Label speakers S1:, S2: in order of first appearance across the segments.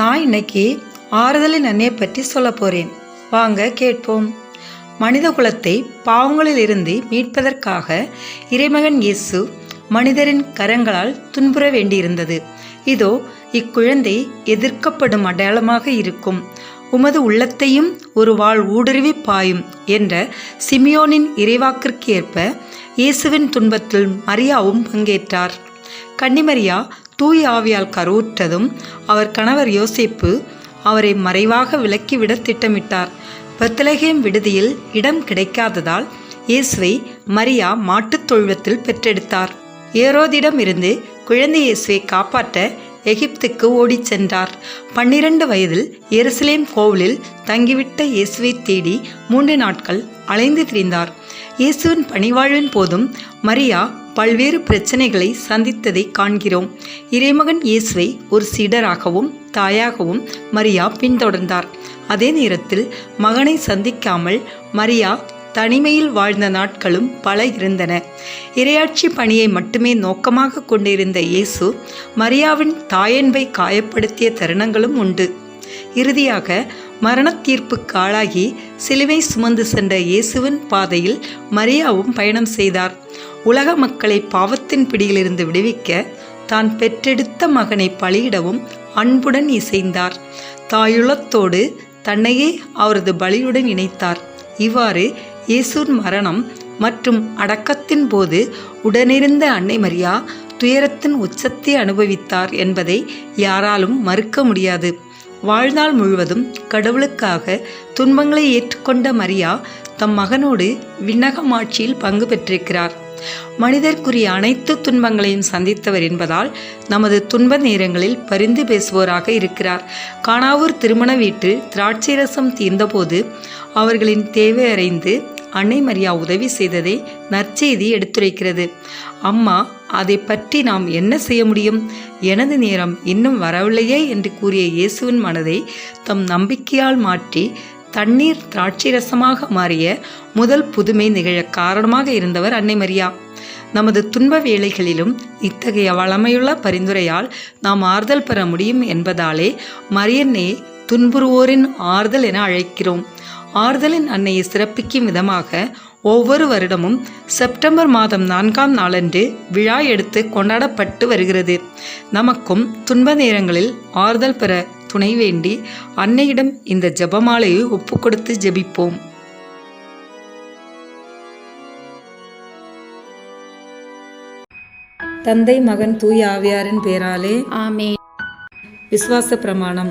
S1: நான் இன்னைக்கு ஆறுதலின் அன்னையை பற்றி சொல்ல போகிறேன் வாங்க கேட்போம். மனித குலத்தை பாவங்களில் இருந்து மீட்பதற்காக இறைமகன் இயேசு மனிதரின் கரங்களால் துன்புற வேண்டியிருந்தது. இதோ இக்குழந்தை எதிர்க்கப்படும் அடையாளமாக இருக்கும். உமது உள்ளத்தையும் ஒரு வாழ் ஊடுருவி பாயும் என்ற சிமியோனின் இறைவாக்கிற்கு ஏற்ப இயேசுவின் துன்பத்தில் மரியாவும் பங்கேற்றார். கன்னிமரியா தூய் ஆவியால் கருவுற்றதும் அவர் கணவர் யோசிப்பு அவரை மறைவாக விலக்கிவிட திட்டமிட்டார். பெத்லகேம் விடுதியில் இடம் கிடைக்காததால் இயேசுவை மரியா மாட்டுத் தொழுவத்தில் பெற்றெடுத்தார். ஏரோதிடம் இருந்து குழந்தை இயேசுவை காப்பாற்ற எகிப்துக்கு ஓடிச் சென்றார். பன்னிரண்டு வயதில் எருசலேம் கோவிலில் தங்கிவிட்ட இயேசுவை தேடி மூன்று நாட்கள் அலைந்து திரிந்தார். இயேசுவின் பணிவாழ்வின் போதும் மரியா பல்வேறு பிரச்சனைகளை சந்தித்ததை காண்கிறோம். இறைமகன் இயேசுவை ஒரு சீடராகவும் தாயாகவும் மரியா பின்தொடர்ந்தார். அதே நேரத்தில் மகனை சந்திக்காமல் மரியா தனிமையில் வாழ்ந்த நாட்களும் பல இருந்தன. இரையாட்சி பணியை மட்டுமே நோக்கமாக கொண்டிருந்த இயேசு மரியாவின் தாயன்பை காயப்படுத்திய தருணங்களும் உண்டு. இறுதியாக மரண தீர்ப்புக்கு ஆளாகி சிலுவை சுமந்து சென்ற இயேசுவின் பாதையில் மரியாவும் பயணம் செய்தார். உலக மக்களை பாவத்தின் பிடியிலிருந்து விடுவிக்க தான் பெற்றெடுத்த மகனை பலியிடவும் அன்புடன் இசைந்தார். தாயுளத்தோடு தன்னையே அவரது பலியுடன் இணைத்தார். இவ்வாறு இயேசுன் மரணம் மற்றும் அடக்கத்தின் போது உடனிருந்த அன்னை மரியா துயரத்தின் உச்சத்தை அனுபவித்தார் என்பதை யாராலும் மறுக்க முடியாது. வாழ்நாள் முழுவதும் கடவுளுக்காக துன்பங்களை ஏற்றுக்கொண்ட மரியா தம் மகனோடு விண்ணகமாட்சியில் பங்கு பெற்றிருக்கிறார். மனிதர்க்குரிய அனைத்து துன்பங்களையும் சந்தித்தவர் என்பதால் நமது துன்ப நேரங்களில் பரிந்து பேசுவோராக இருக்கிறார். காணாவூர் திருமண வீட்டில் திராட்சை ரசம் தீர்ந்தபோது அவர்களின் தேவை அறிந்து அன்னை மரியா உதவி செய்ததை நற்செய்தி எடுத்துரைக்கிறது. அம்மா அதை பற்றி நாம் என்ன செய்ய முடியும்? எனது நேரம் இன்னும் வரவில்லையே என்று கூறிய இயேசுவின் மனதை தம் நம்பிக்கையால் மாற்றி தண்ணீர் திராட்சை ரசமாக மாறிய முதல் புதுமை நிகழ காரணமாக இருந்தவர் அன்னை மரியா. நமது துன்ப வேளைகளிலும் இத்தகைய வளமையுள்ள பரிந்துரையால் நாம் ஆறுதல் பெற முடியும் என்பதாலே மரியன்னே துன்புறுவோரின் ஆறுதல் என அழைக்கிறோம். ஆறுதலின் அன்னையை சிறப்பிக்கும் விதமாக ஒவ்வொரு வருடமும் செப்டம்பர் மாதம் நான்காம் நாளன்று விழா எடுத்து கொண்டாடப்பட்டு வருகிறது. நமக்கும் துன்ப நேரங்களில் ஆறுதல் பெற துணை வேண்டி அன்னையிடம் இந்த ஜெபமாலையை ஒப்புக்கொடுத்து ஜெபிப்போம். தந்தை மகன் தூய் ஆவியாரின் பேராலே
S2: ஆமென்.
S1: விசுவாச பிரமாணம்.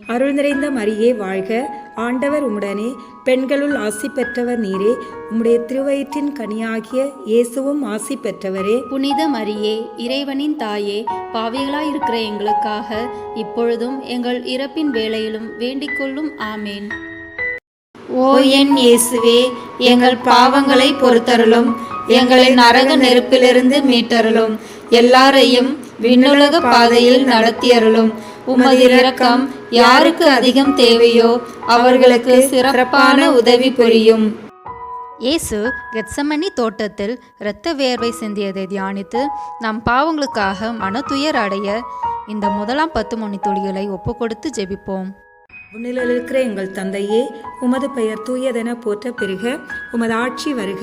S3: அருள் நிறைந்த மரியே வாழ்க. ஆண்டவர் உம்முடனே பெண்களுள் ஆசி பெற்றவர் நீரே. உம்முடைய திருவயிற்றின் கனியாகிய இயேசுவும் ஆசி பெற்றவரே.
S2: புனித மரியே இறைவனின் தாயே பாவிகளாயிருக்கிற எங்களுக்காக இப்பொழுதும் எங்கள் இறப்பின் வேளையிலும் வேண்டிக்கொள்ளும் ஆமேன்.
S4: ஓ என் இயேசுவே எங்கள் பாவங்களை பொறுத்தருளும். எங்களை நரக நெருப்பிலிருந்து மீட்டருளும். எல்லாரையும் விண்ணுலக பாதையில் நடத்தியருளும். உமது இரக்கம் யாருக்கு அதிகம் தேவையோ அவர்களுக்கு சிறப்பான உதவி புரியும்.
S5: இயேசு கெத்சமனி தோட்டத்தில் இரத்த வேர்வை சிந்தியதை தியானித்து நம் பாவங்களுக்காக மனத்துயர் அடைய இந்த முதலாம் பத்து மணி துளிகளை ஒப்புக்கொடுத்து ஜெபிப்போம்.
S3: விண்ணிலில் இருக்கிற எங்கள் தந்தையே உமது பெயர் தூயதென போற்ற பெருக உமது ஆட்சி வருக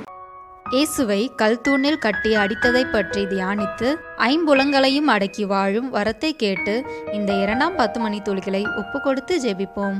S5: இயேசுவை கல்தூணில் கட்டி அடித்ததைப் பற்றி தியானித்து ஐம்புலங்களையும் அடக்கி வாழும் வரத்தை கேட்டு இந்த இரண்டாம் பத்து மணி துளிகளை ஒப்புக்கொடுத்து ஜெபிப்போம்.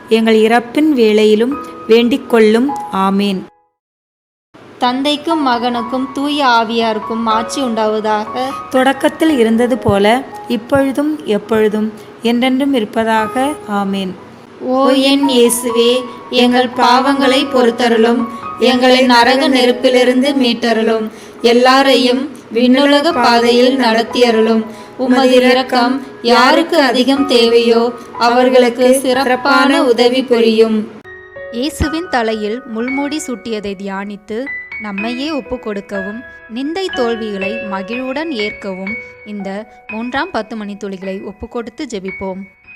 S1: எங்கள் இறப்பின் வேளையிலும் வேண்டிக் கொள்ளும் ஆமேன்.
S4: தந்தைக்கும் மகனுக்கும் தூய ஆவியாருக்கும் ஆட்சி உண்டாவதாக.
S1: தொடக்கத்தில் இருந்தது போல இப்பொழுதும் எப்பொழுதும் என்றென்றும் இருப்பதாக. ஆமேன்.
S4: ஓ என் இயேசுவே எங்கள் பாவங்களை பொறுத்தருளும் எங்களை நரக நெருப்பிலிருந்து மீட்டருளும் எல்லாரையும் விண்ணுலக பாதையில் நடத்தியருளும். உமது இரக்கம் யாருக்கு அதிகம் தேவையோ அவர்களுக்கு சிறப்பான உதவி புரியும்.
S5: இயேசுவின் தலையில் முள்மூடி சூட்டியதை தியானித்து நம்மையே ஒப்பு கொடுக்கவும் நிந்தை தோல்விகளை மகிழ்வுடன் ஏற்கவும் இந்த மூன்றாம் பத்து மணி துளிகளை ஒப்புக்கொடுத்து ஜெபிப்போம்.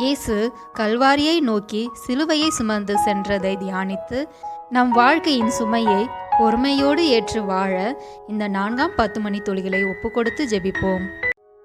S5: இயேசு கல்வாரியை நோக்கி சிலுவையை சுமந்து சென்றதை தியானித்து நம் வாழ்க்கையின் சுமையை பொறுமையோடு ஏற்று வாழ இந்த நான்காம் பத்து மணி தொழில்களை ஒப்புக்கொடுத்து ஜெபிப்போம்.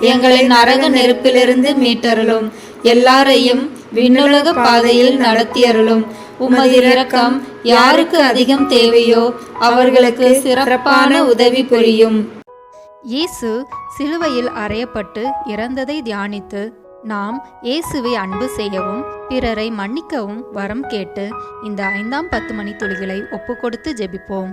S4: எங்களை நரக நெருப்பிலிருந்து மீட்டருளும். எல்லாரையும் விண்ணுலக பாதையில் நடத்தியருளும். உமது இரக்கம் யாருக்கு அதிகம் தேவையோ அவர்களுக்கு சிறப்பான உதவி புரியும்.
S5: இயேசு சிலுவையில் அறையப்பட்டு இறந்ததை தியானித்து நாம் இயேசுவை அன்பு செய்யவும் பிறரை மன்னிக்கவும் வரம் கேட்டு இந்த ஐந்தாம் பத்து மணி துளிகளை ஒப்புக்கொடுத்து ஜெபிப்போம்.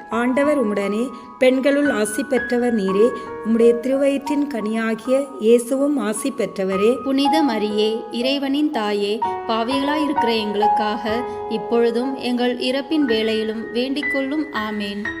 S3: ஆண்டவர் உம்முடனே பெண்களுள் ஆசி பெற்றவர் நீரே. உம்முடைய திருவயிற்றின் கனியாகிய இயேசுவும் ஆசி பெற்றவரே.
S2: புனித மரியே இறைவனின் தாயே பாவிகளாயிருக்கிற எங்களுக்காக இப்பொழுதும் எங்கள் இறப்பின் வேளையிலும் வேண்டிக்கொள்ளும். ஆமேன்.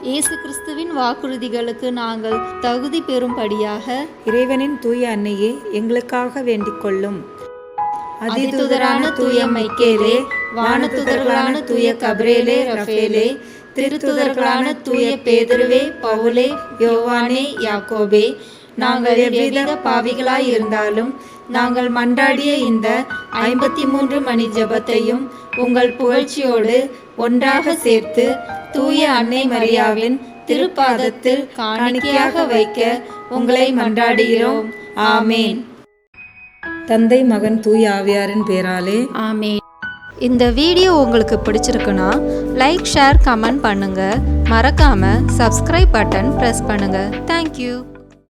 S4: இயேசு கிறிஸ்துவின் வாக்குறுதிகளுக்கு நாங்கள் தகுதி பெறும்படியாக
S3: இறைவனின் தூய அன்னையே எங்களுக்காக வேண்டிக் கொள்ளும்
S4: அதிதூதரான தூய மைக்கேலே வானதூதர்களான தூய கப்ரேலே ரஃபேலே திருத்தூதர்களான தூய பேதுருவே பவுலே யோவானே யாக்கோபே நாங்கள் எவ்வித பாவிகளாய் இருந்தாலும் நாங்கள் மன்றாடிய இந்த ஐம்பத்தி மூன்று மணி ஜெபத்தையும் உங்கள் புகழ்ச்சியோடு ஒன்றாக சேர்த்து தூய அன்னை மரியாவின் திருப்பாதத்தில் காணிக்கையாக வைக்க உங்களை மன்றாடுகிறோம். ஆமேன்.
S3: தந்தை மகன் தூய ஆவியாரின் பேராலே.
S2: ஆமேன்.
S5: இந்த வீடியோ உங்களுக்கு பிடிச்சிருக்குன்னா லைக் ஷேர் கமெண்ட் பண்ணுங்க. மறக்காம சப்ஸ்கிரைப் பட்டன் ப்ரெஸ் பண்ணுங்க. Thank you